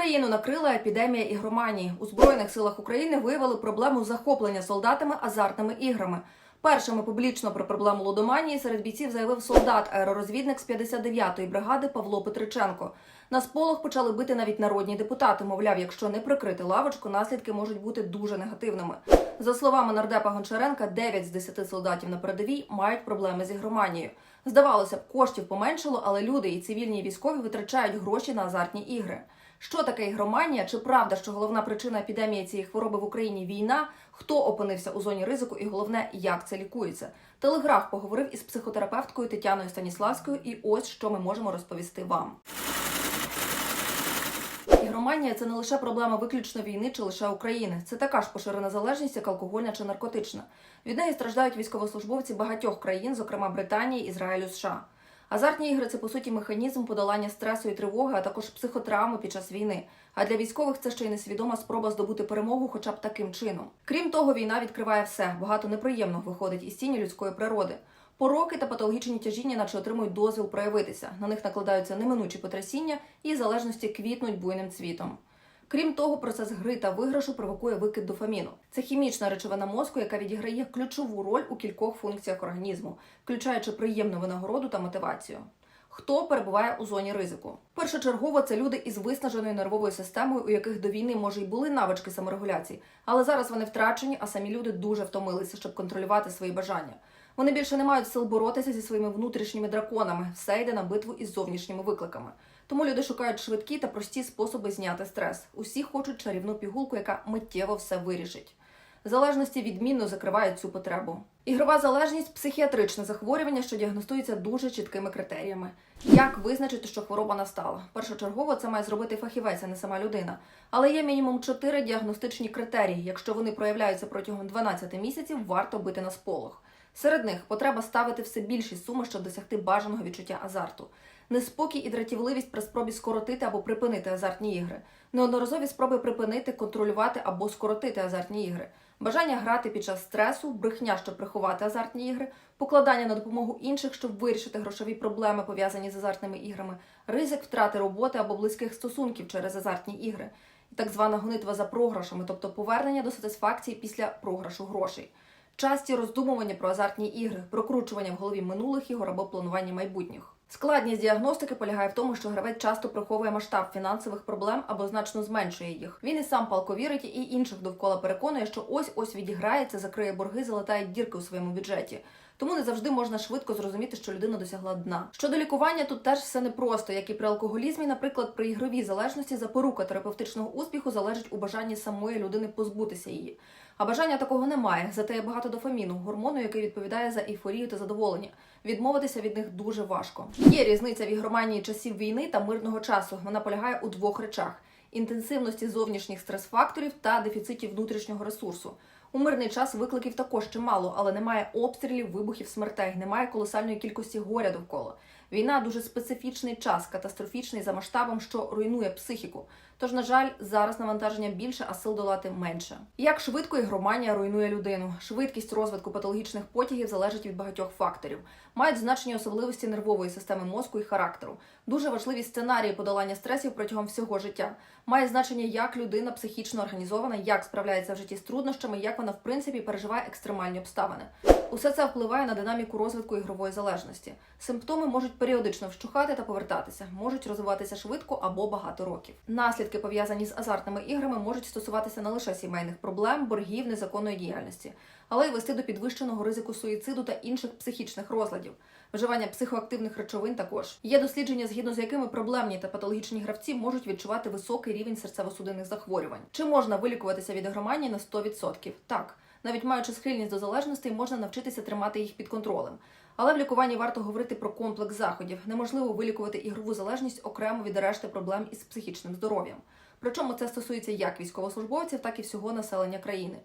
Україну накрила епідемія ігроманії. У збройних силах України виявили проблему захоплення солдатами азартними іграми. Першими публічно про проблему лудоманії серед бійців заявив солдат аеророзвідник з 59-ї бригади Павло Петриченко. На сполох почали бити навіть народні депутати. Мовляв, якщо не прикрити лавочку, наслідки можуть бути дуже негативними. За словами нардепа Гончаренка, 9 з 10 солдатів на передовій мають проблеми з ігроманією. Здавалося б, коштів поменшало, але люди і цивільні військові витрачають гроші на азартні ігри. Що таке ігроманія? Чи правда, що головна причина епідемії цієї хвороби в Україні війна? Хто опинився у зоні ризику, і головне, як це лікується? Телеграф поговорив із психотерапевткою Тетяною Станіславською, і ось що ми можемо розповісти вам. Ігроманія це не лише проблема виключно війни чи лише України. Це така ж поширена залежність, як алкогольна чи наркотична. Від неї страждають військовослужбовці багатьох країн, зокрема Британії, Ізраїлю, США. Азартні ігри це по суті механізм подолання стресу і тривоги, а також психотравми під час війни. А для військових це ще й несвідома спроба здобути перемогу, хоча б таким чином. Крім того, війна відкриває все. Багато неприємного виходить із тіні людської природи. Пороки та патологічні тяжіння, наче отримують дозвіл проявитися. На них накладаються неминучі потрясіння і залежності квітнуть буйним цвітом. Крім того, процес гри та виграшу провокує викид дофаміну. Це хімічна речовина мозку, яка відіграє ключову роль у кількох функціях організму, включаючи приємну винагороду та мотивацію. Хто перебуває у зоні ризику? Першочергово це люди із виснаженою нервовою системою, у яких до війни може й були навички саморегуляції, але зараз вони втрачені, а самі люди дуже втомилися, щоб контролювати свої бажання. Вони більше не мають сил боротися зі своїми внутрішніми драконами, все йде на битву із зовнішніми викликами. Тому люди шукають швидкі та прості способи зняти стрес. Усі хочуть чарівну пігулку, яка миттєво все вирішить. Залежності відмінно закривають цю потребу. Ігрова залежність психіатричне захворювання, що діагностується дуже чіткими критеріями. Як визначити, що хвороба настала? Першочергово це має зробити фахівець, а не сама людина. Але є мінімум чотири діагностичні критерії. Якщо вони проявляються протягом 12 місяців, варто бити на сполох. Серед них потреба ставити все більші суми, щоб досягти бажаного відчуття азарту. Неспокій і дратівливість при спробі скоротити або припинити азартні ігри, неодноразові спроби припинити, контролювати або скоротити азартні ігри, бажання грати під час стресу, брехня, щоб приховати азартні ігри, покладання на допомогу інших, щоб вирішити грошові проблеми, пов'язані з азартними іграми, ризик втрати роботи або близьких стосунків через азартні ігри, так звана гонитва за програшами, тобто повернення до сатисфакції після програшу грошей. Часті роздумування про азартні ігри, прокручування в голові минулих ігор або планування майбутніх. Складність діагностики полягає в тому, що гравець часто приховує масштаб фінансових проблем або значно зменшує їх. Він і сам палко вірить, і інших довкола переконує, що ось ось відіграється, закриє борги, залатає дірки у своєму бюджеті. Тому не завжди можна швидко зрозуміти, що людина досягла дна. Щодо лікування, тут теж все непросто, як і при алкоголізмі, наприклад, при ігровій залежності запорука терапевтичного успіху залежить у бажанні самої людини позбутися її. А бажання такого немає, зате є багато дофаміну, гормону, який відповідає за ейфорію та задоволення. Відмовитися від них дуже важко. Є різниця в ігроманії часів війни та мирного часу. Вона полягає у двох речах: інтенсивності зовнішніх стрес-факторів та дефіциті внутрішнього ресурсу. У мирний час викликів також чимало, але немає обстрілів, вибухів, смертей, немає колосальної кількості горя довкола. Війна дуже специфічний час, катастрофічний за масштабом, що руйнує психіку. Тож, на жаль, зараз навантаження більше, а сил долати менше. Як швидко ігроманія руйнує людину? Швидкість розвитку патологічних потягів залежить від багатьох факторів. Мають значення особливості нервової системи мозку і характеру. Дуже важливі сценарії подолання стресів протягом всього життя. Має значення, як людина психічно організована, як справляється в житті з труднощами, як вона в принципі переживає екстремальні обставини. Усе це впливає на динаміку розвитку ігрової залежності. Симптоми можуть періодично вщухати та повертатися, можуть розвиватися швидко або багато років. Наслідки, пов'язані з азартними іграми, можуть стосуватися не лише сімейних проблем, боргів, незаконної діяльності, але й вести до підвищеного ризику суїциду та інших психічних розладів. Вживання психоактивних речовин також є дослідження, згідно з якими проблемні та патологічні гравці можуть відчувати високий рівень серцево-судинних захворювань. Чи можна вилікуватися від ігроманії на 100%? Так. Навіть маючи схильність до залежностей, можна навчитися тримати їх під контролем. Але в лікуванні варто говорити про комплекс заходів. Неможливо вилікувати ігрову залежність окремо від решти проблем із психічним здоров'ям. Причому це стосується як військовослужбовців, так і всього населення країни.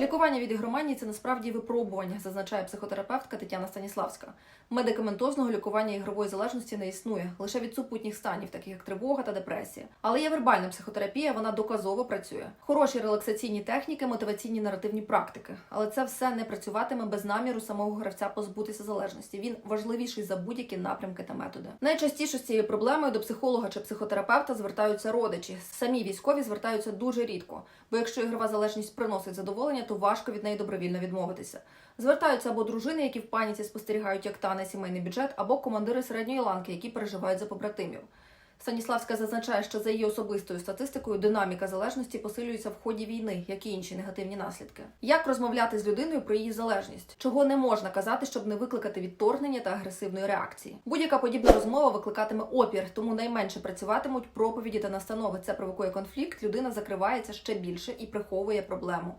Лікування від ігроманії це насправді випробування, зазначає психотерапевтка Тетяна Станіславська. Медикаментозного лікування ігрової залежності не існує лише від супутніх станів, таких як тривога та депресія. Але є вербальна психотерапія, вона доказово працює. Хороші релаксаційні техніки, мотиваційні наративні практики. Але це все не працюватиме без наміру самого гравця позбутися залежності. Він важливіший за будь-які напрямки та методи. Найчастіше з цією проблемою до психолога чи психотерапевта звертаються родичі. Самі військові звертаються дуже рідко, бо якщо ігрова залежність приносить задоволення, то важко від неї добровільно відмовитися. Звертаються або дружини, які в паніці спостерігають, як тане сімейний бюджет, або командири середньої ланки, які переживають за побратимів. Станіславська зазначає, що за її особистою статистикою динаміка залежності посилюється в ході війни, як і інші негативні наслідки. Як розмовляти з людиною про її залежність? Чого не можна казати, щоб не викликати відторгнення та агресивної реакції? Будь-яка подібна розмова викликатиме опір, тому найменше працюватимуть проповіді та настанови. Це провокує конфлікт, людина закривається ще більше і приховує проблему.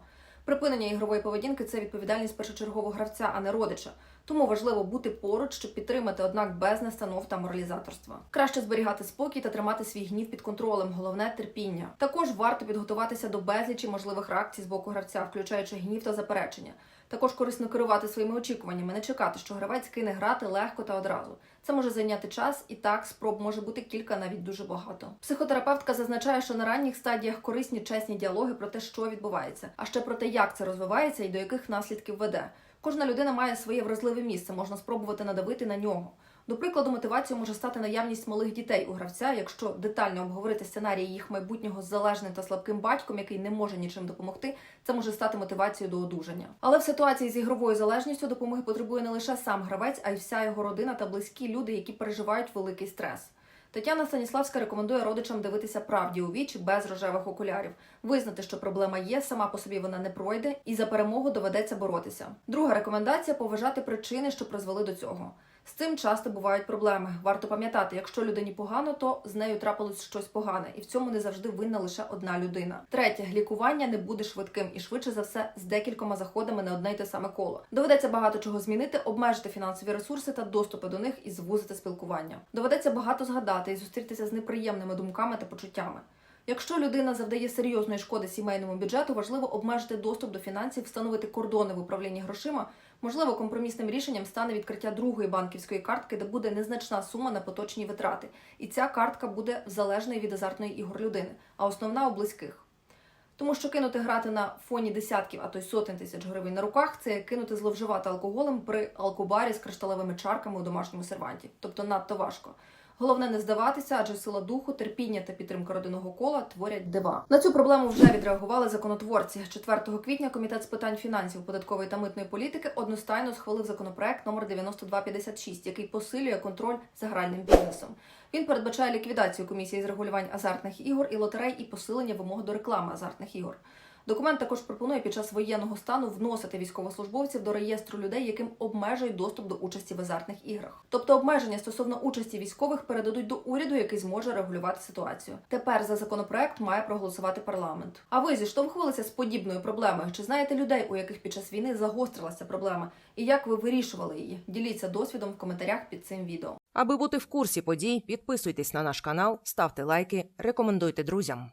Припинення ігрової поведінки це відповідальність першочергового гравця, а не родича. Тому важливо бути поруч, щоб підтримати, однак без настанов та моралізаторства. Краще зберігати спокій та тримати свій гнів під контролем. Головне терпіння. Також варто підготуватися до безлічі можливих реакцій з боку гравця, включаючи гнів та заперечення. Також корисно керувати своїми очікуваннями, не чекати, що гравець кине грати легко та одразу. Це може зайняти час, і так спроб може бути кілька, навіть дуже багато. Психотерапевтка зазначає, що на ранніх стадіях корисні чесні діалоги про те, що відбувається, а ще про те, як це розвивається і до яких наслідків веде. Кожна людина має своє вразливе місце, можна спробувати надавити на нього. До прикладу, мотивацією може стати наявність малих дітей у гравця, якщо детально обговорити сценарії їх майбутнього з залежним та слабким батьком, який не може нічим допомогти, це може стати мотивацією до одужання. Але в ситуації з ігровою залежністю допомоги потребує не лише сам гравець, а й вся його родина та близькі люди, які переживають великий стрес. Тетяна Станіславська рекомендує родичам дивитися правді у вічі без рожевих окулярів, визнати, що проблема є, сама по собі вона не пройде, і за перемогу доведеться боротися. Друга рекомендація поважати причини, що призвели до цього. З цим часто бувають проблеми. Варто пам'ятати, якщо людині погано, то з нею трапилось щось погане, і в цьому не завжди винна лише одна людина. Третє, лікування не буде швидким і швидше за все з декількома заходами на одне й те саме коло. Доведеться багато чого змінити, обмежити фінансові ресурси та доступи до них і звузити спілкування. Доведеться багато згадати і зустрітися з неприємними думками та почуттями. Якщо людина завдає серйозної шкоди сімейному бюджету, важливо обмежити доступ до фінансів, встановити кордони в управлінні грошима. Можливо, компромісним рішенням стане відкриття другої банківської картки, де буде незначна сума на поточні витрати, і ця картка буде залежною від азартної ігор людини, а основна у близьких. Тому що кинути грати на фоні десятків, а то й сотень тисяч гривень на руках, це кинути зловживати алкоголем при алкобарі з кришталевими чарками у домашньому серванті, тобто надто важко. Головне не здаватися, адже сила духу, терпіння та підтримка родинного кола творять дива. На цю проблему вже відреагували законотворці. 4 квітня комітет з питань фінансів, податкової та митної політики одностайно схвалив законопроект номер 9256, який посилює контроль за гральним бізнесом. Він передбачає ліквідацію комісії з регулювань азартних ігор і лотерей і посилення вимог до реклами азартних ігор. Документ також пропонує під час воєнного стану вносити військовослужбовців до реєстру людей, яким обмежують доступ до участі в азартних іграх. Тобто обмеження стосовно участі військових передадуть до уряду, який зможе регулювати ситуацію. Тепер за законопроект має проголосувати парламент. А ви зіштовхувалися з подібною проблемою? Чи знаєте людей, у яких під час війни загострилася проблема? І як ви вирішували її? Діліться досвідом в коментарях під цим відео. Аби бути в курсі подій, підписуйтесь на наш канал, ставте лайки, рекомендуйте друзям.